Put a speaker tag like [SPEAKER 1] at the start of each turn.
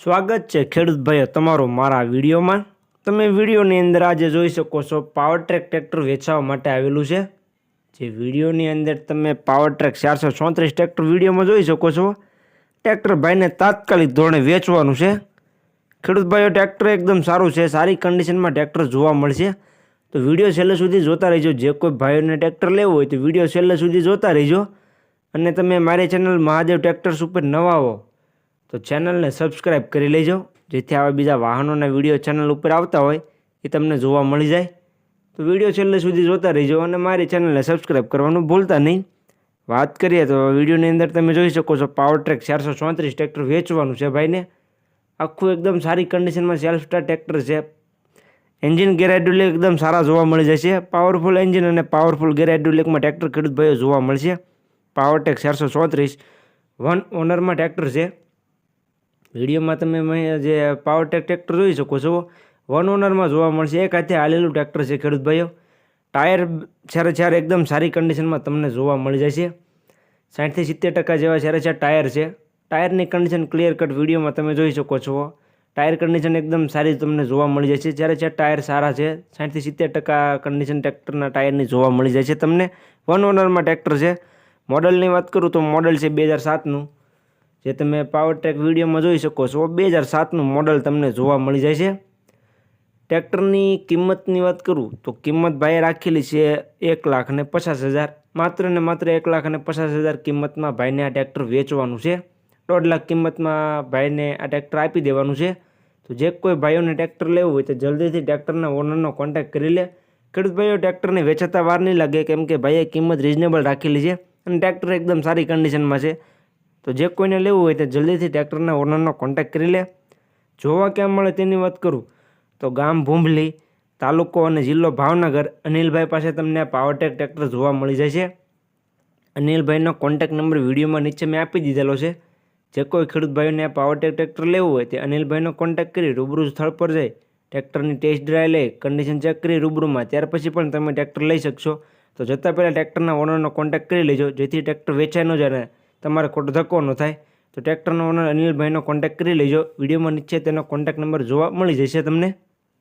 [SPEAKER 1] સ્વાગત છે ખેડૂત ભાઈઓ તમારું મારા વિડીયોમાં. તમે વિડીયોની અંદર આજે જોઈ શકો છો પાવર ટ્રેક ટ્રેક્ટર વેચાવા માટે આવેલું છે. જે વિડીયોની અંદર તમે પાવર ટ્રેક ચારસો ચોત્રીસ ટ્રેક્ટર વિડીયોમાં જોઈ શકો છો. ટ્રેક્ટર ભાઈને તાત્કાલિક ધોરણે વેચવાનું છે. ખેડૂત ભાઈઓ ટ્રેક્ટર એકદમ સારું છે, સારી કન્ડિશનમાં ટ્રેક્ટર જોવા મળશે. તો વીડિયો છેલ્લે સુધી જોતા રહેજો. જે કોઈ ભાઈઓને ટ્રેક્ટર લેવું હોય તો વીડિયો છેલ્લે સુધી જોતા રહેજો. અને તમે મારી ચેનલ મહાદેવ ટ્રેક્ટર્સ ઉપર નવા હો તો ચેનલને સબસ્ક્રાઈબ કરી લેજો, જેથી આવા બીજા વાહનોના વીડિયો ચેનલ ઉપર આવતા હોય, એ તમને જોવા મળી જાય. તો વીડિયો છેલ્લે સુધી જોતા રહેજો અને મારી ચેનલને સબસ્ક્રાઈબ કરવાનું ભૂલતા નહીં. વાત કરીએ તો વિડીયોની અંદર તમે જોઈ શકો છો પાવર ટ્રેક ચારસો ચોત્રીસ ટ્રેક્ટર વેચવાનું છે ભાઈને. આખું એકદમ સારી કન્ડિશનમાં સેલ્ફ સ્ટાર ટ્રેક્ટર છે. એન્જિન ગેરાડ્યુલિક એકદમ સારા જોવા મળી જશે. પાવરફુલ એન્જિન અને પાવરફુલ ગેરેડ્યુલેકમાં ટ્રેક્ટર ખેડૂત ભાઈઓ જોવા મળશે. પાવરટેક ચારસો ચોત્રીસ વન ઓનરમાં ટ્રેક્ટર છે. વિડીયોમાં તમે જે પાવરટેક ટ્રેક્ટર જોઈ શકો છો. વન ઓનરમાં જોવા મળશે. એક હાથે હાલેલું ટ્રેક્ટર છે, ખેડૂત ભાઈઓ. ટાયર છેરે છેર એકદમ સારી કન્ડિશનમાં તમને જોવા મળી જશે. સાઠથી સિત્તેર ટકા જેવા છેરે છે ટાયર છે. ટાયરની કન્ડિશન ક્લિયર કટ વિડીયોમાં તમે જોઈ શકો છો. ટાયર કન્ડિશન એકદમ સારી તમને જોવા મળી જશે. જ્યારે ચાર ટાયર સારા છે, સાઠથી સિત્તેર ટકા કન્ડિશન ટ્રેક્ટરના ટાયરની જોવા મળી જાય છે તમને વન ઓનરમાં ટ્રેક્ટર છે. મોડલની વાત કરું તો મોડલ છે બે હજાર સાતનું. જે તમે પાવર ટ્રેક વિડીયોમાં જોઈ શકો છો બે હજાર સાતનું મોડલ તમને જોવા મળી જાય છે. ટ્રેક્ટરની કિંમતની વાત કરું તો કિંમત ભાઈએ રાખેલી છે એક લાખ ને પચાસ હજાર. માત્ર ને માત્ર એક લાખ અને પચાસ હજાર કિંમતમાં ભાઈને આ ટ્રેક્ટર વેચવાનું છે. દોઢ લાખ કિંમતમાં ભાઈને આ ટ્રેક્ટર આપી દેવાનું છે. તો જે કોઈ ભાઈઓને ટ્રેક્ટર લેવું હોય તો જલ્દીથી ટ્રેક્ટરના ઓનરનો કોન્ટેક્ટ કરી લે. ખેડૂત ભાઈઓ ટ્રેક્ટરને વેચાતા વાર નહીં લાગે, કેમ કે ભાઈએ કિંમત રિઝનેબલ રાખેલી છે અને ટ્રેક્ટર એકદમ સારી કન્ડિશનમાં છે. તો જે કોઈને લેવું હોય તે જલ્દીથી ટ્રેક્ટરના ઓનરનો કોન્ટેક્ટ કરી લે. જોવા ક્યાં મળે તેની વાત કરું? તો ગામ ભૂંભલી, તાલુકો અને જિલ્લો ભાવનગર અનિલભાઈ પાસે તમને પાવરટેક ટ્રેક્ટર જોવા મળી જાય છે. અનિલભાઈનો કોન્ટેક્ટ નંબર વિડીયોમાં નીચે મેં આપી દીધેલો છે. જે કોઈ ખેડૂત ભાઈઓને પાવરટેક ટ્રેક્ટર લેવું હોય તે અનિલભાઈનો કોન્ટેક્ટ કરી રૂબરૂ સ્થળ પર જઈ ટ્રેક્ટરની ટેસ્ટ ડ્રાઈવ લઈ કન્ડિશન ચેક કરી રૂબરૂમાં, ત્યાર પછી પણ તમે ટ્રેક્ટર લઈ શકશો. તો જતાં પહેલાં ટ્રેક્ટરના ઓનરનો કોન્ટેક્ટ કરી લેજો, જેથી ટ્રેક્ટર વેચાઈ ન જાય તમારે ખોટો ધક્કો ન થાય. તો ટ્રેક્ટરનો ઓનર અનિલભાઈનો કોન્ટેક્ટ કરી લેજો. વિડીયોમાં નીચે તેનો કોન્ટેક્ટ નંબર જોવા મળી જશે તમને.